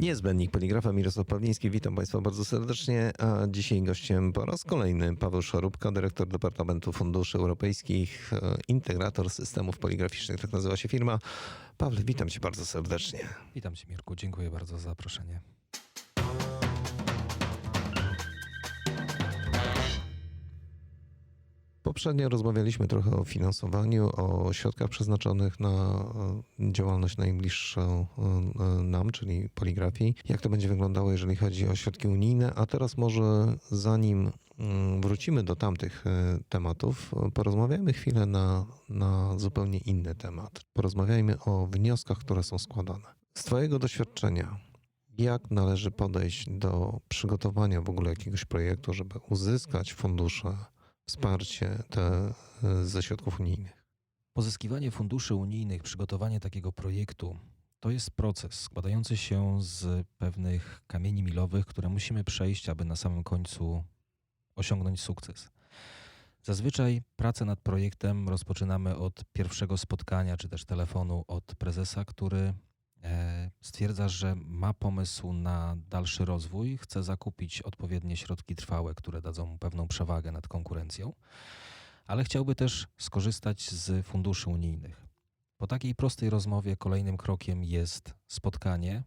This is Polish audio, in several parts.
Niezbędnik Poligrafa Mirosław Pawliński. Witam Państwa bardzo serdecznie. A dzisiaj gościem po raz kolejny Paweł Szarubka, dyrektor Departamentu Funduszy Europejskich, e, integrator systemów poligraficznych, tak nazywa się firma. Pawle, witam Cię bardzo serdecznie. Witam Cię Mirku, dziękuję bardzo za zaproszenie. Poprzednio rozmawialiśmy trochę o finansowaniu, o środkach przeznaczonych na e, działalność najbliższą e, nam, czyli poligrafii. Jak to będzie wyglądało, jeżeli chodzi o środki unijne? A teraz może zanim mm, wrócimy do tamtych e, tematów, porozmawiajmy chwilę na, na zupełnie inny temat. Porozmawiajmy o wnioskach, które są składane. Z Twojego doświadczenia, jak należy podejść do przygotowania w ogóle jakiegoś projektu, żeby uzyskać fundusze? Wsparcie te e, ze środków unijnych? Pozyskiwanie funduszy unijnych, przygotowanie takiego projektu to jest proces składający się z pewnych kamieni milowych, które musimy przejść, aby na samym końcu osiągnąć sukces. Zazwyczaj pracę nad projektem rozpoczynamy od pierwszego spotkania czy też telefonu od prezesa, który stwierdza, że ma pomysł na dalszy rozwój, chce zakupić odpowiednie środki trwałe, które dadzą mu pewną przewagę nad konkurencją, ale chciałby też skorzystać z funduszy unijnych. Po takiej prostej rozmowie kolejnym krokiem jest spotkanie.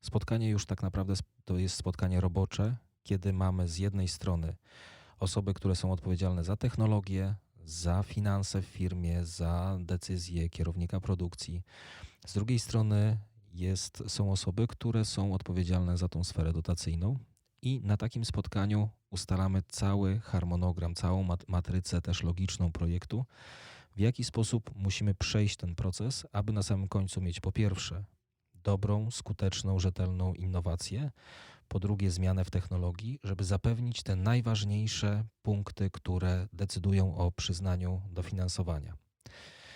Spotkanie już tak naprawdę to jest spotkanie robocze, kiedy mamy z jednej strony osoby, które są odpowiedzialne za technologię, za finanse w firmie, za decyzje kierownika produkcji. Z drugiej strony jest, są osoby, które są odpowiedzialne za tą sferę dotacyjną i na takim spotkaniu ustalamy cały harmonogram, całą matrycę też logiczną projektu, w jaki sposób musimy przejść ten proces, aby na samym końcu mieć po pierwsze dobrą, skuteczną, rzetelną innowację, po drugie zmianę w technologii, żeby zapewnić te najważniejsze punkty, które decydują o przyznaniu dofinansowania.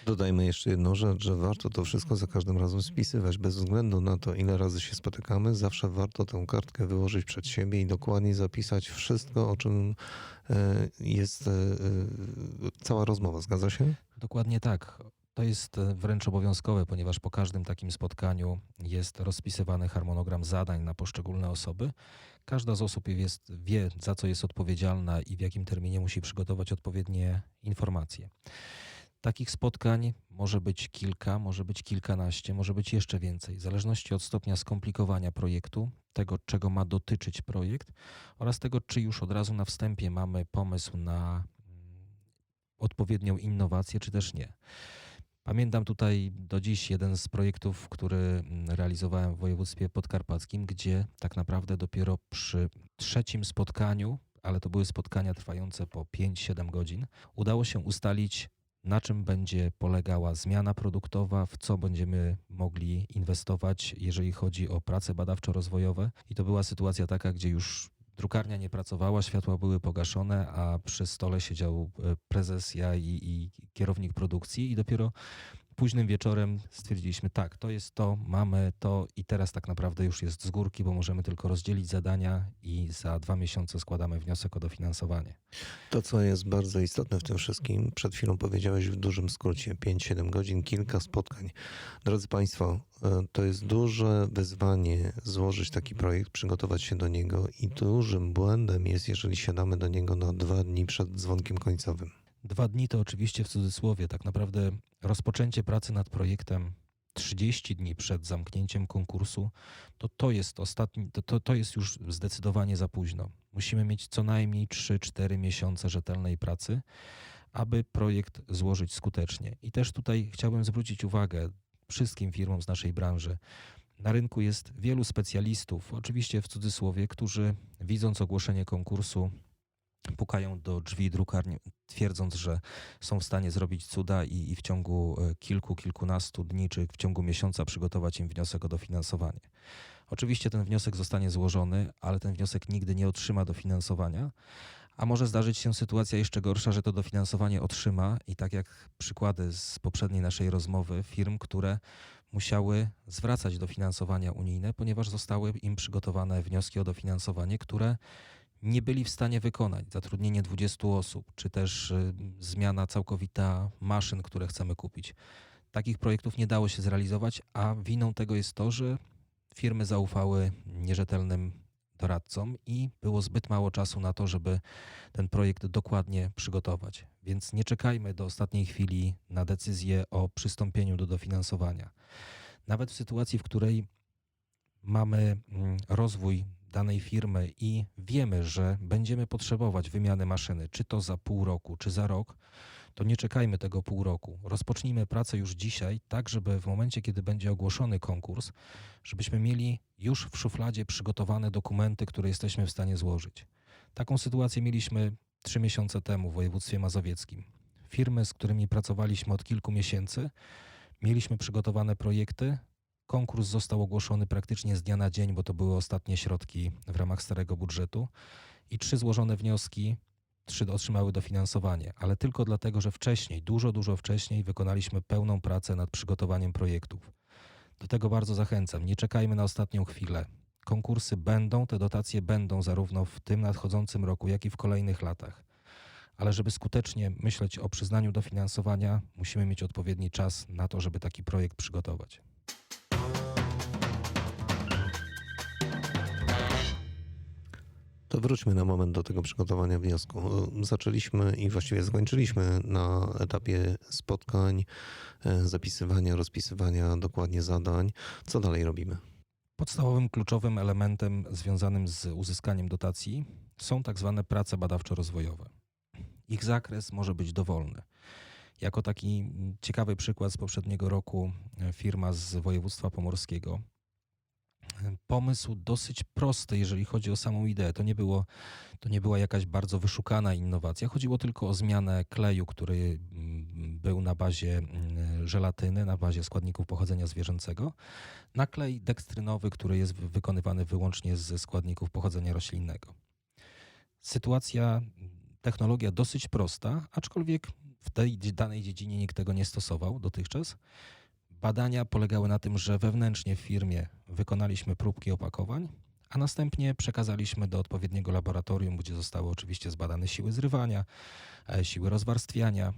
Dodajmy jeszcze jedną rzecz, że warto to wszystko za każdym razem spisywać. Bez względu na to, ile razy się spotykamy, zawsze warto tę kartkę wyłożyć przed siebie i dokładnie zapisać wszystko, o czym e, jest e, e, cała rozmowa. Zgadza się? Dokładnie tak. To jest wręcz obowiązkowe, ponieważ po każdym takim spotkaniu jest rozpisywany harmonogram zadań na poszczególne osoby. Każda z osób jest, wie, za co jest odpowiedzialna i w jakim terminie musi przygotować odpowiednie informacje. Takich spotkań może być kilka, może być kilkanaście, może być jeszcze więcej, w zależności od stopnia skomplikowania projektu, tego czego ma dotyczyć projekt oraz tego, czy już od razu na wstępie mamy pomysł na mm, odpowiednią innowację, czy też nie. Pamiętam tutaj do dziś jeden z projektów, który mm, realizowałem w województwie podkarpackim, gdzie tak naprawdę dopiero przy trzecim spotkaniu, ale to były spotkania trwające po 5-7 godzin, udało się ustalić na czym będzie polegała zmiana produktowa, w co będziemy mogli inwestować, jeżeli chodzi o prace badawczo-rozwojowe. I to była sytuacja taka, gdzie już drukarnia nie pracowała, światła były pogaszone, a przy stole siedział e, prezes, ja i, i kierownik produkcji, i dopiero późnym wieczorem stwierdziliśmy, tak, to jest to, mamy to i teraz tak naprawdę już jest z górki, bo możemy tylko rozdzielić zadania i za dwa miesiące składamy wniosek o dofinansowanie. To, co jest bardzo istotne w tym wszystkim, przed chwilą powiedziałeś w dużym skrócie, 5-7 godzin, kilka spotkań. Drodzy Państwo, e, to jest duże wyzwanie złożyć taki projekt, przygotować się do niego i dużym błędem jest, jeżeli siadamy do niego na dwa dni przed dzwonkiem końcowym. Dwa dni to oczywiście w cudzysłowie. Tak naprawdę rozpoczęcie pracy nad projektem 30 dni przed zamknięciem konkursu, to to jest ostatni, to, to, to jest już zdecydowanie za późno. Musimy mieć co najmniej 3-4 miesiące rzetelnej pracy, aby projekt złożyć skutecznie. I też tutaj chciałbym zwrócić uwagę wszystkim firmom z naszej branży. Na rynku jest wielu specjalistów, oczywiście w cudzysłowie, którzy widząc ogłoszenie konkursu pukają do drzwi drukarni, twierdząc, że są w stanie zrobić cuda i, i, w ciągu e, kilku, kilkunastu dni czy w ciągu miesiąca przygotować im wniosek o dofinansowanie. Oczywiście ten wniosek zostanie złożony, ale ten wniosek nigdy nie otrzyma dofinansowania, a może zdarzyć się sytuacja jeszcze gorsza, że to dofinansowanie otrzyma i tak jak przykłady z poprzedniej naszej rozmowy firm, które musiały zwracać dofinansowania unijne, ponieważ zostały im przygotowane wnioski o dofinansowanie, które nie byli w stanie wykonać. Zatrudnienie 20 osób, czy też y, zmiana całkowita maszyn, które chcemy kupić. Takich projektów nie dało się zrealizować, a winą tego jest to, że firmy zaufały nierzetelnym doradcom i było zbyt mało czasu na to, żeby ten projekt dokładnie przygotować. Więc nie czekajmy do ostatniej chwili na decyzję o przystąpieniu do dofinansowania. Nawet w sytuacji, w której mamy mm, rozwój danej firmy i wiemy, że będziemy potrzebować wymiany maszyny, czy to za pół roku, czy za rok, to nie czekajmy tego pół roku. Rozpocznijmy pracę już dzisiaj, tak żeby w momencie, kiedy będzie ogłoszony konkurs, żebyśmy mieli już w szufladzie przygotowane dokumenty, które jesteśmy w stanie złożyć. Taką sytuację mieliśmy trzy miesiące temu w województwie mazowieckim. Firmy, z którymi pracowaliśmy od kilku miesięcy, mieliśmy przygotowane projekty. Konkurs został ogłoszony praktycznie z dnia na dzień, bo to były ostatnie środki w ramach starego budżetu i trzy złożone wnioski, trzy otrzymały dofinansowanie, ale tylko dlatego, że wcześniej, dużo, dużo wcześniej wykonaliśmy pełną pracę nad przygotowaniem projektów. Do tego bardzo zachęcam. Nie czekajmy na ostatnią chwilę. Konkursy będą, te dotacje będą zarówno w tym nadchodzącym roku, jak i w kolejnych latach. Ale żeby skutecznie myśleć o przyznaniu dofinansowania, musimy mieć odpowiedni czas na to, żeby taki projekt przygotować. To wróćmy na moment do tego przygotowania wniosku. Zaczęliśmy i właściwie zakończyliśmy na etapie spotkań, e, zapisywania, rozpisywania dokładnie zadań. Co dalej robimy? Podstawowym kluczowym elementem związanym z uzyskaniem dotacji są tak zwane prace badawczo-rozwojowe. Ich zakres może być dowolny. Jako taki ciekawy przykład z poprzedniego roku e, firma z województwa pomorskiego. Pomysł dosyć prosty, jeżeli chodzi o samą ideę. To nie, było, to nie była jakaś bardzo wyszukana innowacja. Chodziło tylko o zmianę kleju, który mm, był na bazie mm, żelatyny, na bazie składników pochodzenia zwierzęcego, na klej dekstrynowy, który jest wy- wykonywany wyłącznie ze składników pochodzenia roślinnego. Sytuacja, technologia dosyć prosta, aczkolwiek w tej danej dziedzinie nikt tego nie stosował dotychczas. Badania polegały na tym, że wewnętrznie w firmie wykonaliśmy próbki opakowań, a następnie przekazaliśmy do odpowiedniego laboratorium, gdzie zostały oczywiście zbadane siły zrywania, e, siły rozwarstwiania.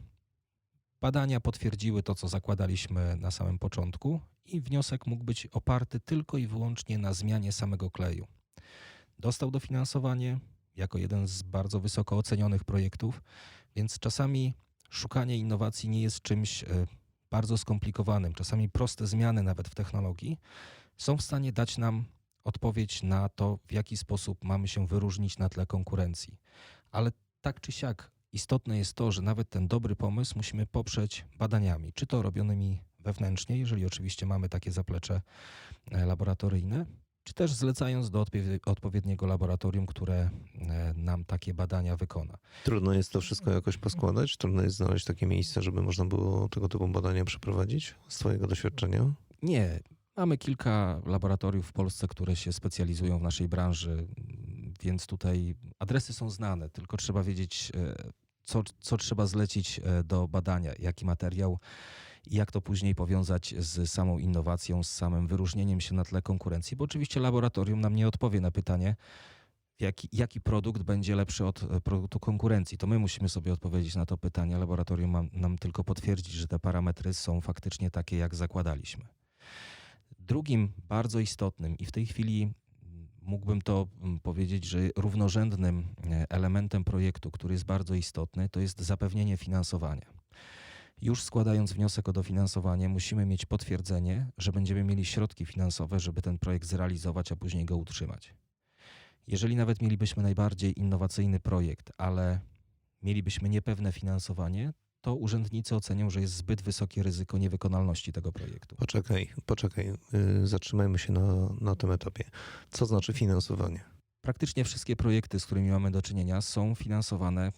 Badania potwierdziły to, co zakładaliśmy na samym początku, i wniosek mógł być oparty tylko i wyłącznie na zmianie samego kleju. Dostał dofinansowanie jako jeden z bardzo wysoko ocenionych projektów, więc czasami szukanie innowacji nie jest czymś e, bardzo skomplikowanym. Czasami proste zmiany, nawet w technologii, są w stanie dać nam odpowiedź na to, w jaki sposób mamy się wyróżnić na tle konkurencji. Ale tak czy siak, istotne jest to, że nawet ten dobry pomysł musimy poprzeć badaniami, czy to robionymi wewnętrznie, jeżeli oczywiście mamy takie zaplecze e, laboratoryjne, czy też zlecając do odpowiedniego laboratorium, które e, nam takie badania wykona. Trudno jest to wszystko jakoś poskładać? Trudno jest znaleźć takie miejsce, żeby można było tego typu badania przeprowadzić z Twojego doświadczenia? Nie. Mamy kilka laboratoriów w Polsce, które się specjalizują w naszej branży, więc tutaj adresy są znane, tylko trzeba wiedzieć, e, co, co trzeba zlecić e, do badania, jaki materiał i jak to później powiązać z samą innowacją, z samym wyróżnieniem się na tle konkurencji, bo oczywiście laboratorium nam nie odpowie na pytanie, jaki, jaki produkt będzie lepszy od e, produktu konkurencji. To my musimy sobie odpowiedzieć na to pytanie. Laboratorium ma, nam tylko potwierdzić, że te parametry są faktycznie takie, jak zakładaliśmy. Drugim bardzo istotnym i w tej chwili mógłbym to powiedzieć, że równorzędnym e, elementem projektu, który jest bardzo istotny, to jest zapewnienie finansowania. Już składając wniosek o dofinansowanie, musimy mieć potwierdzenie, że będziemy mieli środki finansowe, żeby ten projekt zrealizować, a później go utrzymać. Jeżeli nawet mielibyśmy najbardziej innowacyjny projekt, ale mielibyśmy niepewne finansowanie, to urzędnicy ocenią, że jest zbyt wysokie ryzyko niewykonalności tego projektu. Poczekaj, poczekaj. Yy, Zatrzymajmy się na, na tym etapie. Co znaczy finansowanie? Praktycznie wszystkie projekty, z którymi mamy do czynienia, są finansowane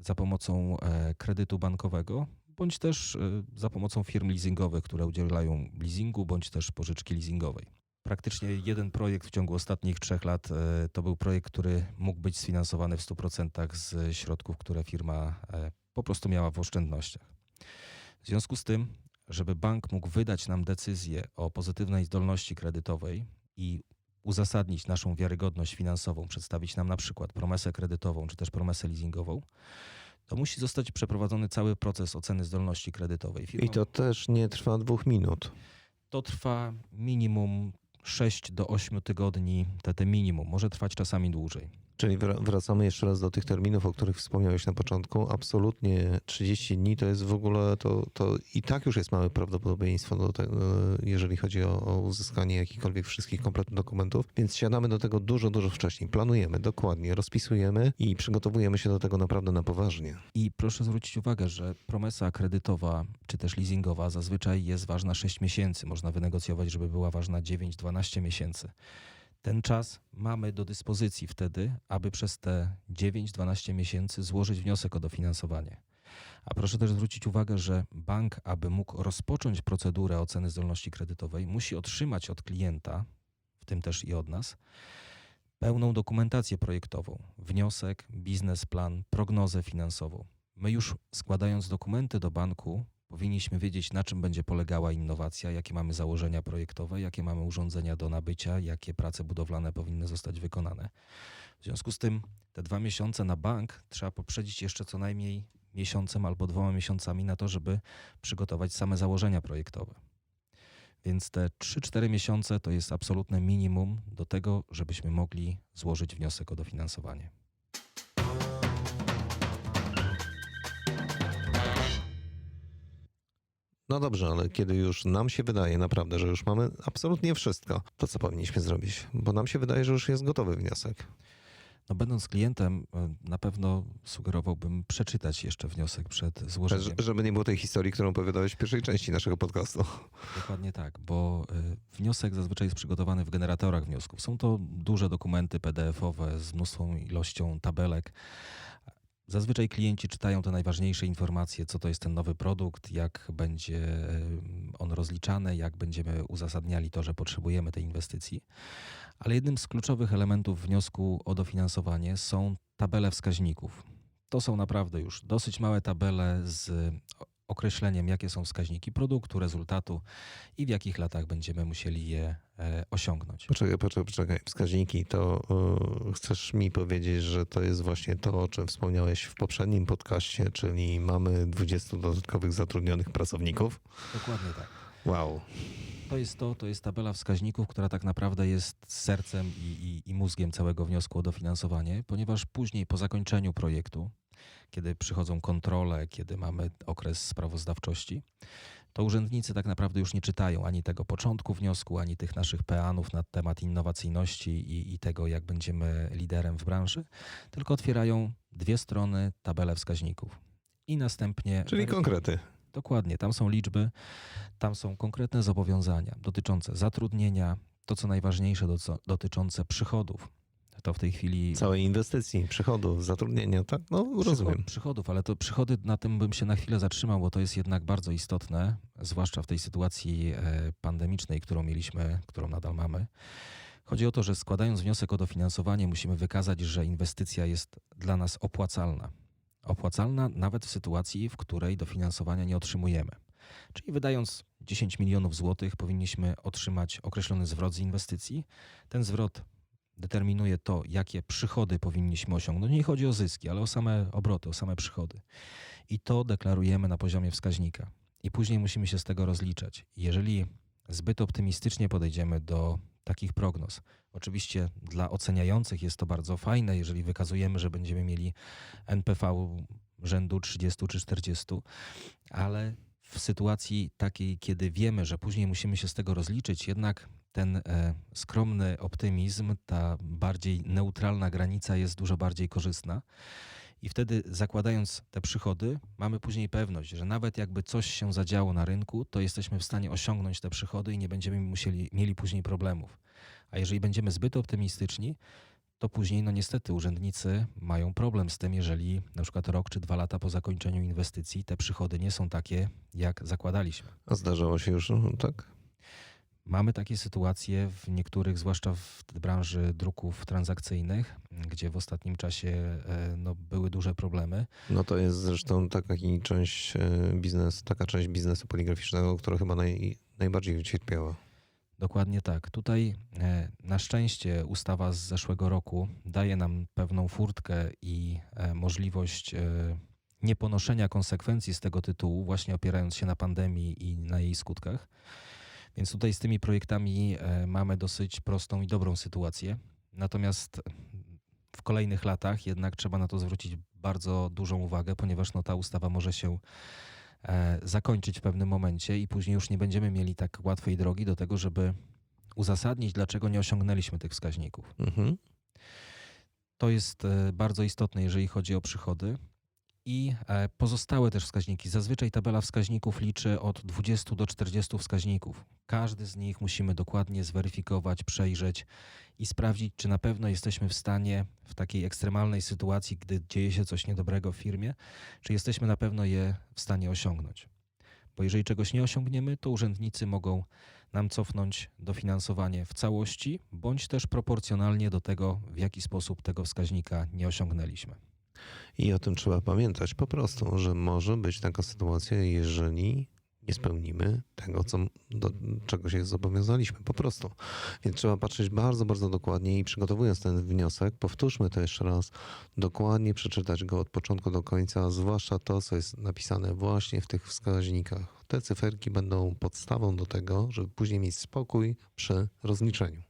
za pomocą e, kredytu bankowego, bądź też e, za pomocą firm leasingowych, które udzielają leasingu, bądź też pożyczki leasingowej. Praktycznie jeden projekt w ciągu ostatnich trzech lat e, to był projekt, który mógł być sfinansowany w 100% z środków, które firma e, po prostu miała w oszczędnościach. W związku z tym, żeby bank mógł wydać nam decyzję o pozytywnej zdolności kredytowej i uzasadnić naszą wiarygodność finansową, przedstawić nam na przykład promesę kredytową czy też promesę leasingową, to musi zostać przeprowadzony cały proces oceny zdolności kredytowej. Firma, I to też nie trwa dwóch minut. to trwa minimum 6 do 8 tygodni, te, te minimum, może trwać czasami dłużej. Czyli wra- wracamy jeszcze raz do tych terminów, o których wspomniałeś na początku. Absolutnie 30 dni to jest w ogóle, to, to i tak już jest małe prawdopodobieństwo, do tego, jeżeli chodzi o, o uzyskanie jakichkolwiek wszystkich kompletnych dokumentów. Więc siadamy do tego dużo, dużo wcześniej. Planujemy dokładnie, rozpisujemy i przygotowujemy się do tego naprawdę na poważnie. I proszę zwrócić uwagę, że promesa kredytowa czy też leasingowa zazwyczaj jest ważna 6 miesięcy. Można wynegocjować, żeby była ważna 9-12 miesięcy. Ten czas mamy do dyspozycji wtedy, aby przez te 9-12 miesięcy złożyć wniosek o dofinansowanie. A proszę też zwrócić uwagę, że bank, aby mógł rozpocząć procedurę oceny zdolności kredytowej, musi otrzymać od klienta, w tym też i od nas, pełną dokumentację projektową, wniosek, biznesplan, prognozę finansową. My już składając dokumenty do banku, powinniśmy wiedzieć, na czym będzie polegała innowacja, jakie mamy założenia projektowe, jakie mamy urządzenia do nabycia, jakie prace budowlane powinny zostać wykonane. W związku z tym te dwa miesiące na bank trzeba poprzedzić jeszcze co najmniej miesiącem albo dwoma miesiącami na to, żeby przygotować same założenia projektowe. Więc te 3-4 miesiące to jest absolutne minimum do tego, żebyśmy mogli złożyć wniosek o dofinansowanie. No dobrze, ale kiedy już nam się wydaje naprawdę, że już mamy absolutnie wszystko, to co powinniśmy zrobić? Bo nam się wydaje, że już jest gotowy wniosek. No, będąc klientem, na pewno sugerowałbym przeczytać jeszcze wniosek przed złożeniem. Że- Żeby nie było tej historii, którą opowiadałeś w pierwszej części naszego podcastu. Dokładnie tak, bo y, wniosek zazwyczaj jest przygotowany w generatorach wniosków. Są to duże dokumenty PDF-owe z mnóstwą ilością tabelek. Zazwyczaj klienci czytają te najważniejsze informacje, co to jest ten nowy produkt, jak będzie on rozliczany, jak będziemy uzasadniali to, że potrzebujemy tej inwestycji. Ale jednym z kluczowych elementów wniosku o dofinansowanie są tabele wskaźników. To są naprawdę już dosyć małe tabele z określeniem, jakie są wskaźniki produktu, rezultatu i w jakich latach będziemy musieli je e, osiągnąć. Poczekaj, poczekaj, poczekaj. Wskaźniki, to yy, chcesz mi powiedzieć, że to jest właśnie to, o czym wspomniałeś w poprzednim podcaście, czyli mamy 20 dodatkowych zatrudnionych pracowników? Dokładnie tak. Wow. To jest to, to jest tabela wskaźników, która tak naprawdę jest sercem i, i, i mózgiem całego wniosku o dofinansowanie, ponieważ później po zakończeniu projektu, kiedy przychodzą kontrole, kiedy mamy okres sprawozdawczości, to urzędnicy tak naprawdę już nie czytają ani tego początku wniosku, ani tych naszych peanów na temat innowacyjności i, i tego, jak będziemy liderem w branży, tylko otwierają dwie strony tabelę wskaźników. I następnie. Czyli konkrety. Dokładnie, tam są liczby, tam są konkretne zobowiązania dotyczące zatrudnienia, to co najważniejsze, dotyczące przychodów. To w tej chwili. Całej inwestycji, przychodów, zatrudnienia, tak? No rozumiem. Przychodów, ale to przychody, na tym bym się na chwilę zatrzymał, bo to jest jednak bardzo istotne, zwłaszcza w tej sytuacji e, pandemicznej, którą mieliśmy, którą nadal mamy. Chodzi o to, że składając wniosek o dofinansowanie, musimy wykazać, że inwestycja jest dla nas opłacalna. Opłacalna nawet w sytuacji, w której dofinansowania nie otrzymujemy. Czyli wydając 10 milionów złotych, powinniśmy otrzymać określony zwrot z inwestycji. Ten zwrot determinuje to, jakie przychody powinniśmy osiągnąć. Nie chodzi o zyski, ale o same obroty, o same przychody. I to deklarujemy na poziomie wskaźnika. I później musimy się z tego rozliczać. Jeżeli zbyt optymistycznie podejdziemy do takich prognoz, oczywiście dla oceniających jest to bardzo fajne, jeżeli wykazujemy, że będziemy mieli NPV rzędu 30 czy 40, ale w sytuacji takiej, kiedy wiemy, że później musimy się z tego rozliczyć, jednak ten e, skromny optymizm, ta bardziej neutralna granica jest dużo bardziej korzystna. I wtedy zakładając te przychody, mamy później pewność, że nawet jakby coś się zadziało na rynku, to jesteśmy w stanie osiągnąć te przychody i nie będziemy musieli, mieli później problemów. A jeżeli będziemy zbyt optymistyczni, to później, no niestety, urzędnicy mają problem z tym, jeżeli na przykład rok czy dwa lata po zakończeniu inwestycji te przychody nie są takie, jak zakładaliśmy. A zdarzało się już, no, tak? Mamy takie sytuacje w niektórych, zwłaszcza w branży druków transakcyjnych, gdzie w ostatnim czasie e, no, były duże problemy. No to jest zresztą taka część e, biznesu, taka część biznesu poligraficznego, która chyba naj, najbardziej ucierpiała. Dokładnie tak. Tutaj e, na szczęście ustawa z zeszłego roku daje nam pewną furtkę i możliwość nieponoszenia konsekwencji z tego tytułu, właśnie opierając się na pandemii i na jej skutkach. Więc tutaj z tymi projektami e, mamy dosyć prostą i dobrą sytuację. Natomiast w kolejnych latach jednak trzeba na to zwrócić bardzo dużą uwagę, ponieważ no, ta ustawa może się e, zakończyć w pewnym momencie i później już nie będziemy mieli tak łatwej drogi do tego, żeby uzasadnić, dlaczego nie osiągnęliśmy tych wskaźników. Mhm. To jest e, bardzo istotne, jeżeli chodzi o przychody. I e, pozostałe też wskaźniki. Zazwyczaj tabela wskaźników liczy od 20 do 40 wskaźników. Każdy z nich musimy dokładnie zweryfikować, przejrzeć i sprawdzić, czy na pewno jesteśmy w stanie w takiej ekstremalnej sytuacji, gdy dzieje się coś niedobrego w firmie, czy jesteśmy na pewno je w stanie osiągnąć. Bo jeżeli czegoś nie osiągniemy, to urzędnicy mogą nam cofnąć dofinansowanie w całości, bądź też proporcjonalnie do tego, w jaki sposób tego wskaźnika nie osiągnęliśmy. I o tym trzeba pamiętać po prostu, że może być taka sytuacja, jeżeli nie spełnimy tego, co, do czego się zobowiązaliśmy. Po prostu. Więc trzeba patrzeć bardzo, bardzo dokładnie i przygotowując ten wniosek, powtórzmy to jeszcze raz, dokładnie przeczytać go od początku do końca, zwłaszcza to, co jest napisane właśnie w tych wskaźnikach. Te cyferki będą podstawą do tego, żeby później mieć spokój przy rozliczeniu.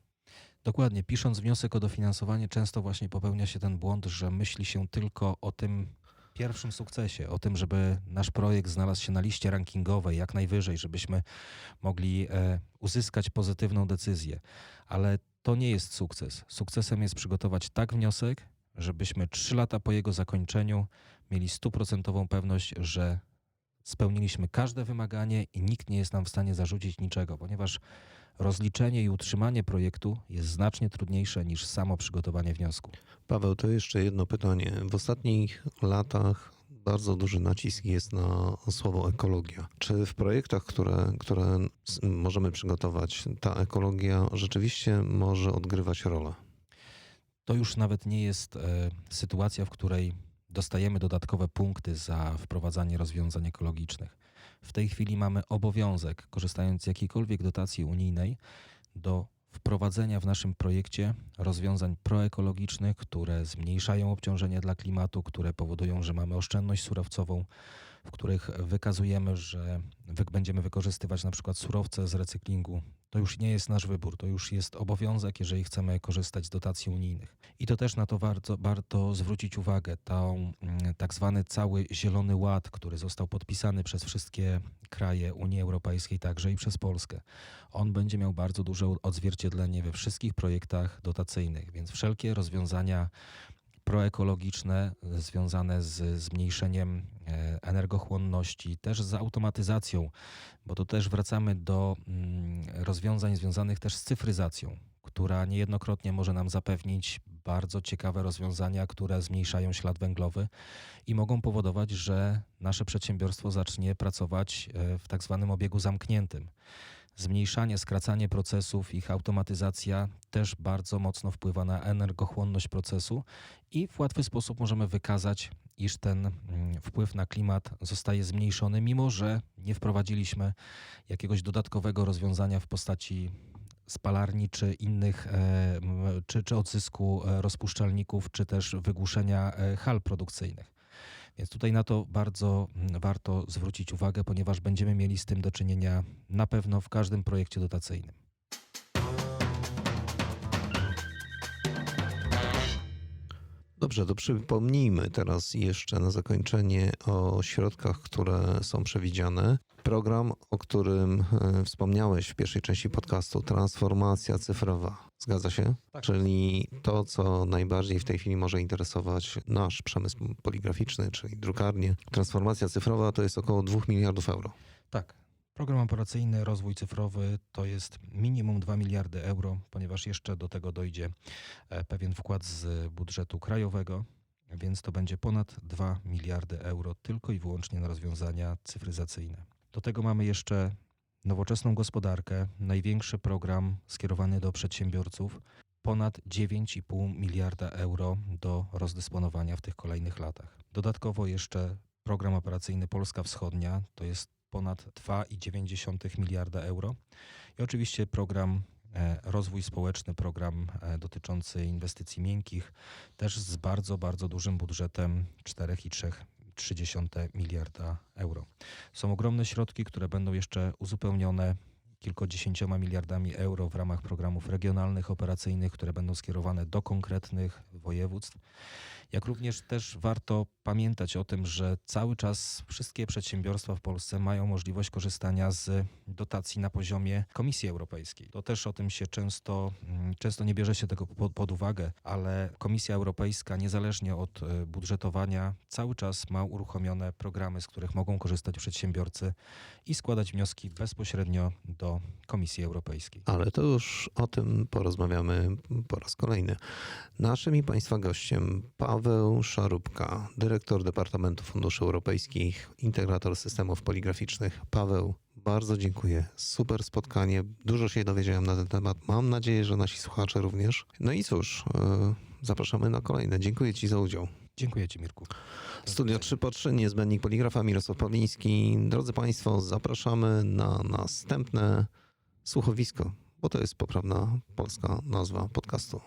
Dokładnie, pisząc wniosek o dofinansowanie, często właśnie popełnia się ten błąd, że myśli się tylko o tym pierwszym sukcesie, o tym, żeby nasz projekt znalazł się na liście rankingowej jak najwyżej, żebyśmy mogli e, uzyskać pozytywną decyzję. Ale to nie jest sukces. Sukcesem jest przygotować tak wniosek, żebyśmy trzy lata po jego zakończeniu mieli stuprocentową pewność, że spełniliśmy każde wymaganie i nikt nie jest nam w stanie zarzucić niczego, ponieważ rozliczenie i utrzymanie projektu jest znacznie trudniejsze niż samo przygotowanie wniosku. Paweł, to jeszcze jedno pytanie. W ostatnich latach bardzo duży nacisk jest na słowo ekologia. Czy w projektach, które, które możemy przygotować, ta ekologia rzeczywiście może odgrywać rolę? To już nawet nie jest e, sytuacja, w której dostajemy dodatkowe punkty za wprowadzanie rozwiązań ekologicznych. W tej chwili mamy obowiązek, korzystając z jakiejkolwiek dotacji unijnej, do wprowadzenia w naszym projekcie rozwiązań proekologicznych, które zmniejszają obciążenie dla klimatu, które powodują, że mamy oszczędność surowcową, w których wykazujemy, że będziemy wykorzystywać na przykład surowce z recyklingu. To już nie jest nasz wybór, to już jest obowiązek, jeżeli chcemy korzystać z dotacji unijnych. I to też na to warto, warto zwrócić uwagę. Tą mm, tak zwany cały Zielony Ład, który został podpisany przez wszystkie kraje Unii Europejskiej, także i przez Polskę. On będzie miał bardzo duże odzwierciedlenie we wszystkich projektach dotacyjnych, więc wszelkie rozwiązania proekologiczne e, związane z zmniejszeniem e, energochłonności, też z automatyzacją, bo to też wracamy do mm, rozwiązań związanych też z cyfryzacją, która niejednokrotnie może nam zapewnić bardzo ciekawe rozwiązania, które zmniejszają ślad węglowy i mogą powodować, że nasze przedsiębiorstwo zacznie pracować e, w tak zwanym obiegu zamkniętym. Zmniejszanie, skracanie procesów, ich automatyzacja też bardzo mocno wpływa na energochłonność procesu i w łatwy sposób możemy wykazać, iż ten mm, wpływ na klimat zostaje zmniejszony, mimo że nie wprowadziliśmy jakiegoś dodatkowego rozwiązania w postaci spalarni czy innych, e, czy, czy odzysku e, rozpuszczalników, czy też wygłuszenia e, hal produkcyjnych. Więc tutaj na to bardzo mm, warto zwrócić uwagę, ponieważ będziemy mieli z tym do czynienia na pewno w każdym projekcie dotacyjnym. Dobrze, to przypomnijmy teraz jeszcze na zakończenie o środkach, które są przewidziane. Program, o którym e, wspomniałeś w pierwszej części podcastu, transformacja cyfrowa. Zgadza się? Tak. Czyli to, co najbardziej w tej chwili może interesować nasz przemysł poligraficzny, czyli drukarnie. Transformacja cyfrowa to jest około 2 miliardów euro. Tak. Program operacyjny Rozwój Cyfrowy to jest minimum 2 miliardy euro, ponieważ jeszcze do tego dojdzie e, pewien wkład z budżetu krajowego, więc to będzie ponad 2 miliardy euro tylko i wyłącznie na rozwiązania cyfryzacyjne. Do tego mamy jeszcze nowoczesną gospodarkę, największy program skierowany do przedsiębiorców, ponad 9,5 miliarda euro do rozdysponowania w tych kolejnych latach. Dodatkowo jeszcze program operacyjny Polska Wschodnia to jest ponad 2,9 miliarda euro. I oczywiście program e, Rozwój Społeczny, program e, dotyczący inwestycji miękkich, też z bardzo, bardzo dużym budżetem 4,3 miliarda euro. Są ogromne środki, które będą jeszcze uzupełnione kilkudziesięcioma miliardami euro w ramach programów regionalnych, operacyjnych, które będą skierowane do konkretnych województw. Jak również też warto pamiętać o tym, że cały czas wszystkie przedsiębiorstwa w Polsce mają możliwość korzystania z dotacji na poziomie Komisji Europejskiej. To też o tym się często, mm, często nie bierze się tego pod, uwagę, ale Komisja Europejska niezależnie od e, budżetowania cały czas ma uruchomione programy, z których mogą korzystać przedsiębiorcy i składać wnioski bezpośrednio do Komisji Europejskiej. Ale to już o tym porozmawiamy po raz kolejny. Naszym i Państwa gościem Paweł Szarubka, dyrektor Departamentu Funduszy Europejskich, integrator systemów poligraficznych. Paweł, bardzo dziękuję. Super spotkanie. Dużo się dowiedziałem na ten temat. Mam nadzieję, że nasi słuchacze również. No i cóż, yy, zapraszamy na kolejne. Dziękuję Ci za udział. Dziękuję Ci, Mirku. Studio 3 po 3, niezbędnik poligrafa Mirosław Pawliński. Drodzy Państwo, zapraszamy na następne słuchowisko, bo to jest poprawna polska nazwa podcastu.